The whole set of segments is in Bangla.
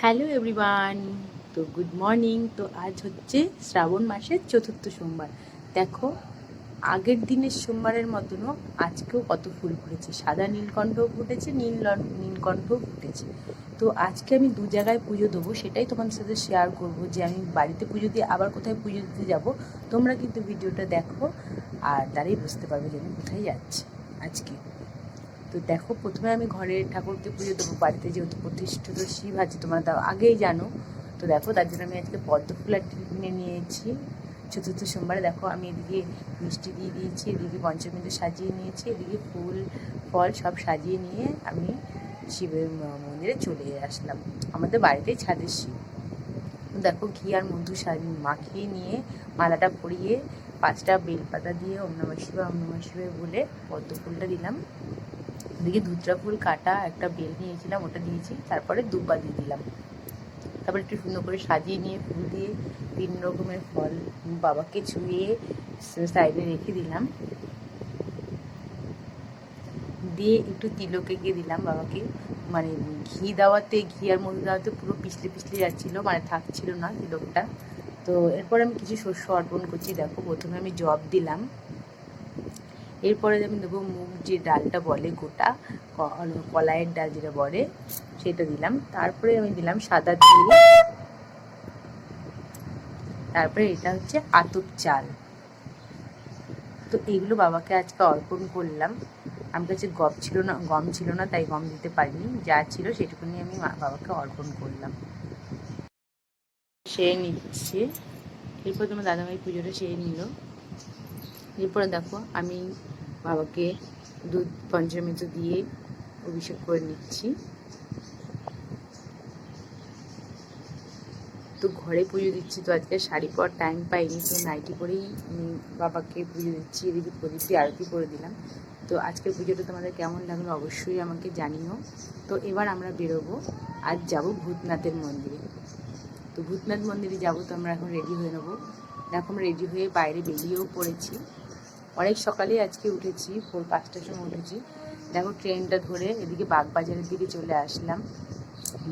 Hello everyone. তো গুড মর্নিং। তো আজ হচ্ছে শ্রাবণ মাসের চতুর্থ সোমবার। দেখো, আগের দিনের সোমবারের মতনও আজকেও কত ফুল ফুটেছে। সাদা নীলকণ্ঠও ফুটেছে, নীল নীলকণ্ঠও ফুটেছে। তো আজকে আমি দু জায়গায় পুজো দেবো, সেটাই তোমাদের সাথে শেয়ার করব যে আমি বাড়িতে পুজো দিয়ে আবার কোথায় পুজো দিতে যাব। তোমরা কিন্তু ভিডিওটা দেখো আর তারাই বুঝতে পারবে যে আমি কোথায় যাচ্ছি আজকে। তো দেখো, প্রথমে আমি ঘরের ঠাকুরকে পুজো দেবো, বাড়িতে যেহেতু প্রতিষ্ঠিত শিব আছে, তোমরা তাও আগেই জানো। তো দেখো, তার জন্য আমি আজকে পদ্ম ফুল একটা কিনে নিয়েছি। চতুর্থ সোমবারে দেখো, আমি এদিকে মিষ্টি দিয়ে দিয়েছি, এদিকে পঞ্চমীতে সাজিয়ে নিয়েছি, এদিকে ফুল, ফল সব সাজিয়ে নিয়ে আমি শিবের মন্দিরে চলে আসলাম। আমাদের বাড়িতেই ছাদের শিব। দেখো, ঘি আর মধু সা- মাখিয়ে নিয়ে মালাটা পরিয়ে পাঁচটা বেলপাতা দিয়ে ওম নমঃ শিবায়, ওম নমঃ শিবায় বলে পদ্ম ফুলটা দিলাম। ওদিকে ধুতরা ফুল, কাটা একটা বেল নিয়েছিলাম, ওটা দিয়েছি, তারপরে দুব্বা দিয়ে দিলাম। তারপরে একটু সুন্দর করে সাজিয়ে নিয়ে ফুল দিয়ে তিন রকমের ফল বাবাকে ছুঁয়ে সাইডে রেখে দিলাম। দিয়ে একটু তিলক এঁকে দিলাম বাবাকে। মানে ঘি দেওয়াতে, ঘি আর মধু দেওয়াতে পুরো পিছলে পিছলে যাচ্ছিল মানে থাকছিল না তিলকটা। তো এরপর আমি কিছু শস্য অর্পণ করছি। দেখো, প্রথমে আমি জব দিলাম। এরপরে আমি দেবো মুগ যে ডালটা বলে গোটা কলাইয়ের ডাল যেটা বলে, সেটা দিলাম। তারপরে আমি দিলাম সাদা তিল তারপরে এটা হচ্ছে আতপ চাল। তো এইগুলো বাবাকে আজকে অর্পণ করলাম। আমার কাছে গম ছিল না, গম ছিল না, তাই গম দিতে পারিনি। যা ছিল সেটুকুনি আমি বাবাকে অর্পণ করলাম। সে নিচ্ছে। এরপর তোমার দাদাভাই পুজোটা সেরে নিল। এরপরে দেখো, আমি বাবাকে দুধ, পঞ্চামৃত দিয়ে অভিষেক করে নিচ্ছি। তো ঘরে পুজো দিচ্ছি তো আজকে, শাড়ি পর টাইম পাইনি, তো নাইটি পরেই বাবাকে পুজো দিচ্ছি এদিকে প্রদীপটি আরতি করে দিলাম। তো আজকের পুজোটা তোমাদের কেমন লাগল অবশ্যই আমাকে জানিও। তো এবার আমরা বেরোবো, আজ যাব ভূতনাথের মন্দিরে। তো ভূতনাথ মন্দিরে যাব তো আমরা এখন রেডি হয়ে নেব। এখন রেডি হয়ে বাইরে বেরিয়েও পড়েছি। অনেক সকালে আজকে উঠেছি, ভোর পাঁচটার সময় উঠেছি। দেখো ট্রেনটা ধরে এদিকে বাগবাজারের দিকে চলে আসলাম।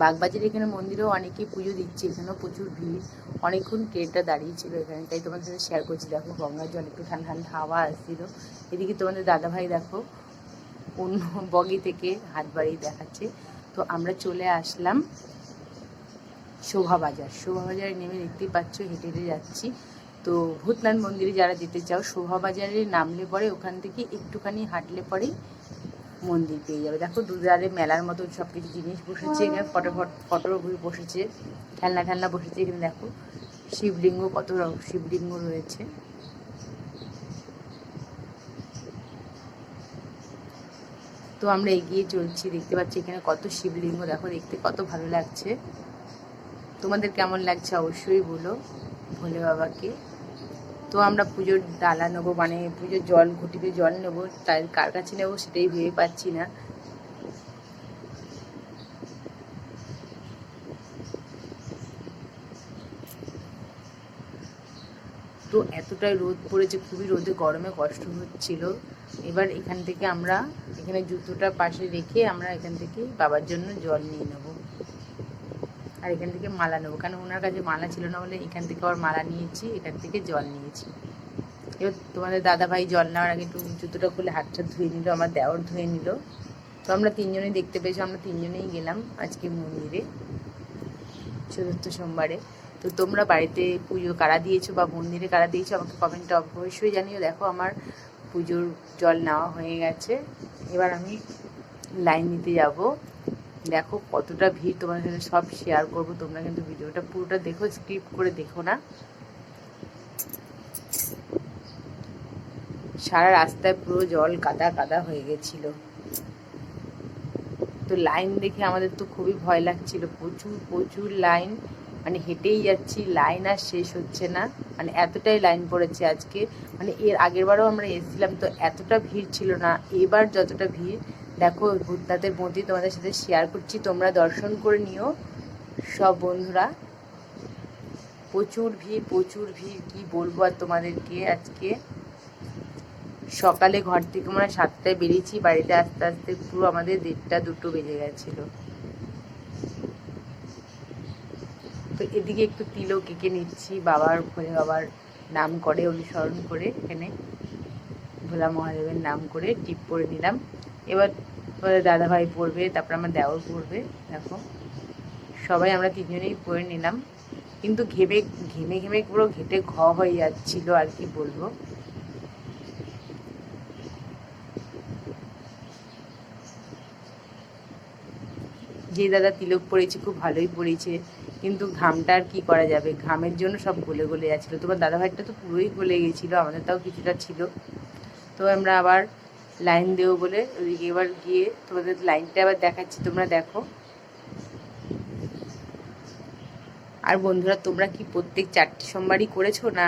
বাগবাজারে এখানে মন্দিরেও অনেকেই পুজো দিচ্ছে, এখানেও প্রচুর ভিড়। অনেকক্ষণ ট্রেনটা দাঁড়িয়েছিল এখানে, তাই তোমাদের সাথে শেয়ার করছি। দেখো গঙ্গার জল একটু ঠান্ডা ঠান্ডা হাওয়া আসছিল। এদিকে তোমাদের দাদাভাই দেখো, অন্য বগি থেকে হাত বাড়িয়ে দেখাচ্ছে। তো আমরা চলে আসলাম। শোভাবাজার। শোভাবাজারে নেমে দেখতেই পাচ্ছ, হেঁটে হেঁটে যাচ্ছি। তো ভূতনাথ মন্দিরে যারা যেতে চাও, শোভাবাজারে নামলে পরে ওখান থেকে একটুখানি হাঁটলে পরেই মন্দির পেয়ে যাবে। দেখো দুধারে মেলার মতো সব কিছু জিনিস বসেছে, এখানে ফটো ফটো বসেছে, খেলনা ঠেলনা বসেছে এখানে দেখো। শিবলিঙ্গ, কত শিবলিঙ্গ রয়েছে। তো আমরা এগিয়ে চলছি, দেখতে পাচ্ছি এখানে কত শিবলিঙ্গ, দেখো দেখতে কত ভালো লাগছে। তোমাদের কেমন লাগছে অবশ্যই বলো, ভোলে বাবাকে। তো আমরা পুজোর ডালা নেব মানে পুজোর জল, ঘটিতে জল নেব, তাই কার কাছে নেব সেটাই ভেবে পাচ্ছি না। তো এতটাই রোদ পড়েছে, খুবই রোদে, গরমে কষ্ট হচ্ছিল। এবার এখান থেকে আমরা, এখানে জুতোটা পাশে রেখে আমরা এখান থেকে বাবার জন্য জল নিয়ে নেব। আর এখান থেকে মালা নেব। কারণ ওনার কাছে মালা ছিল না বলে এখান থেকে আবার মালা নিয়েছি, এখান থেকে জল নিয়েছি। এবার তোমাদের দাদা ভাই জল নেওয়ার আগে একটু জুতোটা খুলে হাতটা ধুয়ে নিল, আমার দেওয়ার ধুয়ে নিল। তো আমরা তিনজনেই দেখতে পেয়েছি, আমরা তিনজনেই গেলাম আজকে মন্দিরে, চতুর্থ সোমবারে। তো তোমরা বাড়িতে পুজো কারা দিয়েছ বা মন্দিরে কারা দিয়েছ আমাকে কমেন্টে অবশ্যই জানিও। দেখো আমার পুজোর জল নেওয়া হয়ে গেছে। এবার আমি লাইন নিতে যাব। দেখো কতটা ভিড় তোমার সাথে সব শেয়ার করব, তোমরা কিন্তু ভিডিওটা পুরোটা দেখো স্ক্রিপ্ট করে দেখো না। সারা রাস্তায় পুরো জল কাদা কাদা হয়ে গেছিল। তো লাইন দেখে আমাদের তো খুবই ভয় লাগছিল। প্রচুর প্রচুর লাইন মানে হেঁটেই যাচ্ছি লাইন আর শেষ হচ্ছে না। মানে এতটাই লাইন পড়েছে আজকে। মানে এর আগের বারও আমরা এসেছিলাম, তো এতটা ভিড় ছিল না। এবার যতটা ভিড় দেখো ভূতনাথের মন্দির তোমাদের সাথে শেয়ার করছি। তোমরা দর্শন করে নিও। সব বন্ধুরা, প্রচুর ভিড় প্রচুর ভিড়। কি বলব আর তোমাদেরকে আজকে? সকালে ঘর থেকে আমরা সাতটায় বেরিয়েছি, বাড়িতে আস্তে আস্তে পুরো আমাদের দেড়টা, দুটো বেজে গেছিল। তো এদিকে একটু তিলও কেকে নিচ্ছি, বাবার ভোলে বাবার নাম করে, অনুসরণ করে এখানে। ভোলা মহাদেবের নাম করে টিপ করে নিলাম। এবার তোমাদের দাদাভাই পড়বে, তারপর আমার দেওর পড়বে, দেখো। সবাই আমরা তিনজনেই পড়ে নিলাম। কিন্তু ঘেমে ঘেমে ঘেমে পুরো ঘেটে ঘ হয়ে যাচ্ছিল, আর কি বলব। যে দাদা তিলক পড়েছে, খুব ভালোই পড়েছে। কিন্তু ঘামটা আর কি করা যাবে? ঘামের জন্য সব গলে গলে যাচ্ছিল। তোমার দাদাভাইটা তো পুরোই গলে গেছিল, আমাদের তাও কিছুটা ছিল। তো আমরা আবার লাইন দেবো বলে ওইদিকে এবার গিয়ে তোমাদের লাইনটা আবার দেখাচ্ছি, তোমরা দেখো। আর বন্ধুরা, তোমরা কি প্রত্যেক চারটে সোমবারই করেছ না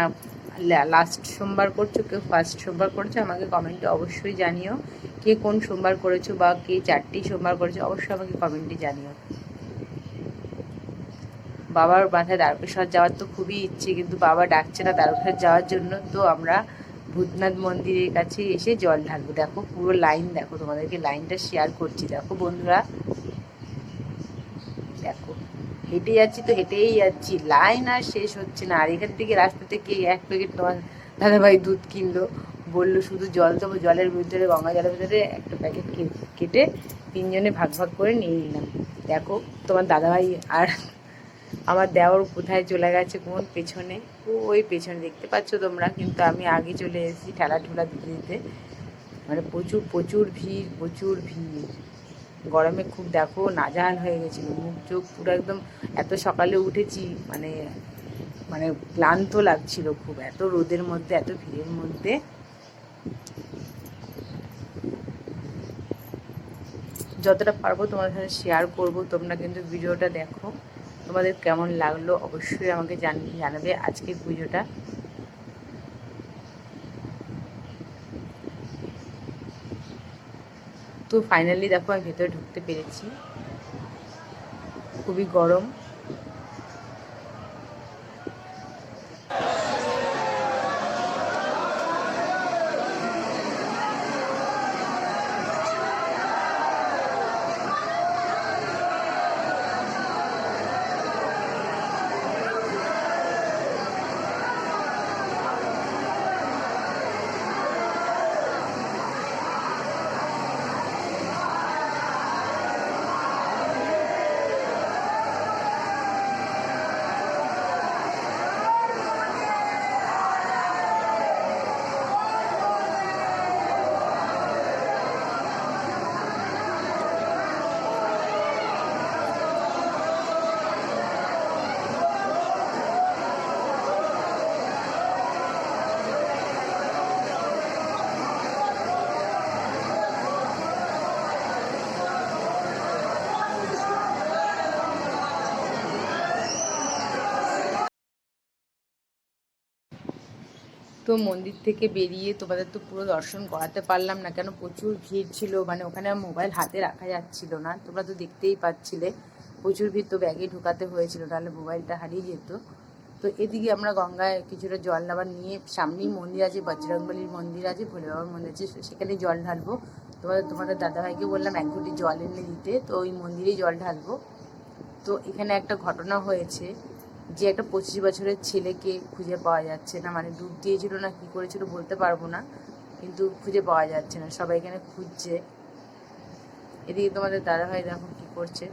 লাস্ট সোমবার করছ, কেউ ফার্স্ট সোমবার করেছ? আমাকে কমেন্টে অবশ্যই জানিও। কে কোন সোমবার করেছ বা কে চারটেই সোমবার করেছ, অবশ্যই আমাকে কমেন্টে জানিও। বাবার মাথায় দ্বারকেশ্বর যাওয়ার তো খুবই ইচ্ছে, কিন্তু বাবা ডাকছে না দ্বারকেশ্বর যাওয়ার জন্য, তো আমরা ভূতনাথ মন্দিরের কাছে এসে জল ঢালবো। দেখো, পুরো লাইন দেখো, তোমাদেরকে লাইনটা শেয়ার করছি। দেখো বন্ধুরা, দেখো, হেঁটে যাচ্ছি তো হেঁটেই যাচ্ছি। লাইন আর শেষ হচ্ছে না। আর এখান থেকে রাস্তা থেকে এক প্যাকেট তোমার দাদাভাই দুধ কিনলো, বলল শুধু জল দেবো, জলের ভিতরে, গঙ্গা জলের ভিতরে একটা প্যাকেট কেটে তিনজনে ভাগ ভাগ করে নিয়ে নিলাম। দেখো, তোমার দাদাভাই আর আমার দেওর কোথায় চলে গেছে কোন পেছনে? ওই পেছনে দেখতে পাচ্ছ তোমরা, কিন্তু আমি আগে চলে এসেছি ঠেলা ঠোলা দিতে দিতে। মানে প্রচুর প্রচুর ভিড় প্রচুর ভিড়। গরমে খুব দেখো নাজাহাল হয়ে গেছিল। মুখ চোখ পুরো একদম এত সকালে উঠেছি মানে মানে ক্লান্ত লাগছিল খুব। এত রোদের মধ্যে, এত ভিড়ের মধ্যে। যতটা পারব তোমাদের সাথে শেয়ার করব, তোমরা কিন্তু ভিডিওটা দেখো। তোমাদের কেমন লাগল অবশ্যই আমাকে জানাবে আজকে পুজোটা। তো ফাইনালি দেখো আমি ভেতরে ঢুকতে পেরেছি। খুবই গরম। তো মন্দির থেকে বেরিয়ে তোমাদের তো পুরো দর্শন করাতে পারলাম না। কেন? প্রচুর ভিড় ছিল। মানে ওখানে মোবাইল হাতে রাখা যাচ্ছিল না। তোমরা তো দেখতেই পাচ্ছিলে। প্রচুর ভিড় তো ব্যাগে ঢুকাতে হয়েছিল, তাহলে মোবাইলটা হারিয়ে যেত। তো এদিকে আমরা গঙ্গায় কিছুটা জল নেবার নিয়ে সামনেই মন্দির আছে, বজরংবলির মন্দির আছে ভোলে বাবার মন্দির আছে সেখানে জল ঢালবো। তোমাদের তোমাদের দাদাভাইকে বললাম, এক ঘটি জল এনে দিতে। তো ওই মন্দিরেই জল ঢালবো। তো এখানে একটা ঘটনা হয়েছে। যে একটা পঁচিশ বছরের ছেলেকে খুঁজে পাওয়া যাচ্ছে না মানে ডুব দিয়েছিল না, কী করেছিল বলতে পারব না, কিন্তু খুঁজে পাওয়া যাচ্ছে না, সবাই এখানে খুঁজছে। এদিকে তোমাদের দাদাভাই দেখো কী করছে,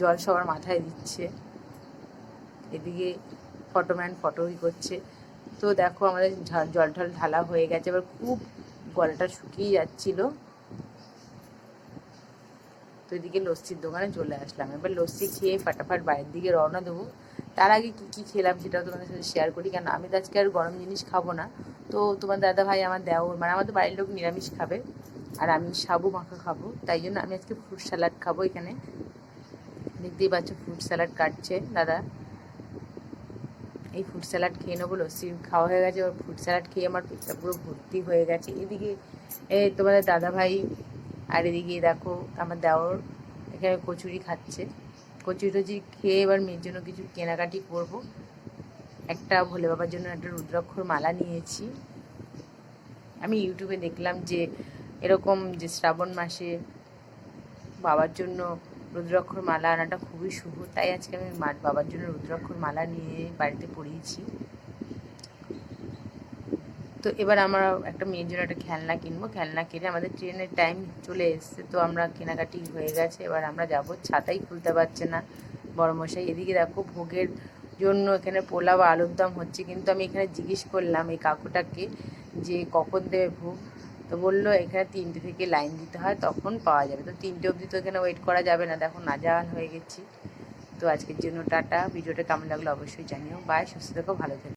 জল সবার মাথায় দিচ্ছে, এদিকে ফটোম্যান ফটোই করছে। তো দেখো আমাদের জল ঢল ঢালা হয়ে গেছে, এবার খুব গলাটা শুকিয়ে যাচ্ছিল। এদিকে লস্যির দোকানে চলে আসলাম। এবার লস্যি খেয়ে ফাটাফাট বাড়ির দিকে রওনা দেবো। তার আগে কী কী খেলাম সেটাও তোমাদের সাথে শেয়ার করি, কেন আমি তো আজকে আর গরম জিনিস খাব না। তো তোমার দাদা ভাই আমার দেও মানে আমাদের বাড়ির লোক নিরামিষ খাবে, আর আমি সাবু মাখা খাব। তাই জন্য আমি আজকে ফ্রুট স্যালাড খাব এখানে। দেখতেই পাচ্ছ ফ্রুট স্যালাড কাটছে দাদা। এই ফ্রুট স্যালাড খেয়ে নেব, লস্যি খাওয়া হয়ে গেছে। ওর ফ্রুট স্যালাড খেয়ে আমার পেটটা পুরো ভর্তি হয়ে গেছে। এদিকে তোমাদের দাদা ভাই আর এদিকে দেখো আমার দেওর এখানে কচুরি খাচ্ছে। কচুরি টচুরি খেয়ে এবার মেয়ের জন্য কিছু কেনাকাটি করব। একটা ভোলে বাবার জন্য একটা রুদ্রাক্ষর মালা নিয়েছি। আমি ইউটিউবে দেখলাম যে এরকম যে শ্রাবণ মাসে বাবার জন্য রুদ্রাক্ষর মালা আনাটা খুবই শুভ। তাই আজকে আমি বাবার জন্য রুদ্রাক্ষর মালা নিয়ে বাড়িতে পরিয়েছি তো এবার আমরা একটা মেয়ের জন্য একটা খেলনা কিনবো। খেলনা কিনে আমাদের ট্রেনের টাইম চলে এসছে, তো আমরা কেনাকাটি হয়ে গেছে। এবার আমরা যাব, ছাতাই খুলতে পারছে না। বড়মশাই, এদিকে দেখো ভোগের জন্য এখানে পোলাও আলুর দম হচ্ছে। কিন্তু আমি এখানে জিজ্ঞেস করলাম এই কাকুটাকে যে কখন দেবে ভোগ? তো বলল এখানে তিনটে থেকে লাইন দিতে হয়, তখন পাওয়া যাবে। তো তিনটে অবধি তো এখানে ওয়েট করা যাবে না। দেখো নাজাল হয়ে গেছি। তো আজকের জন্য টাটা। ভিডিওটা কেমন লাগল অবশ্যই জানিও। বাই সুস্থ থেকো, ভালো থেকো।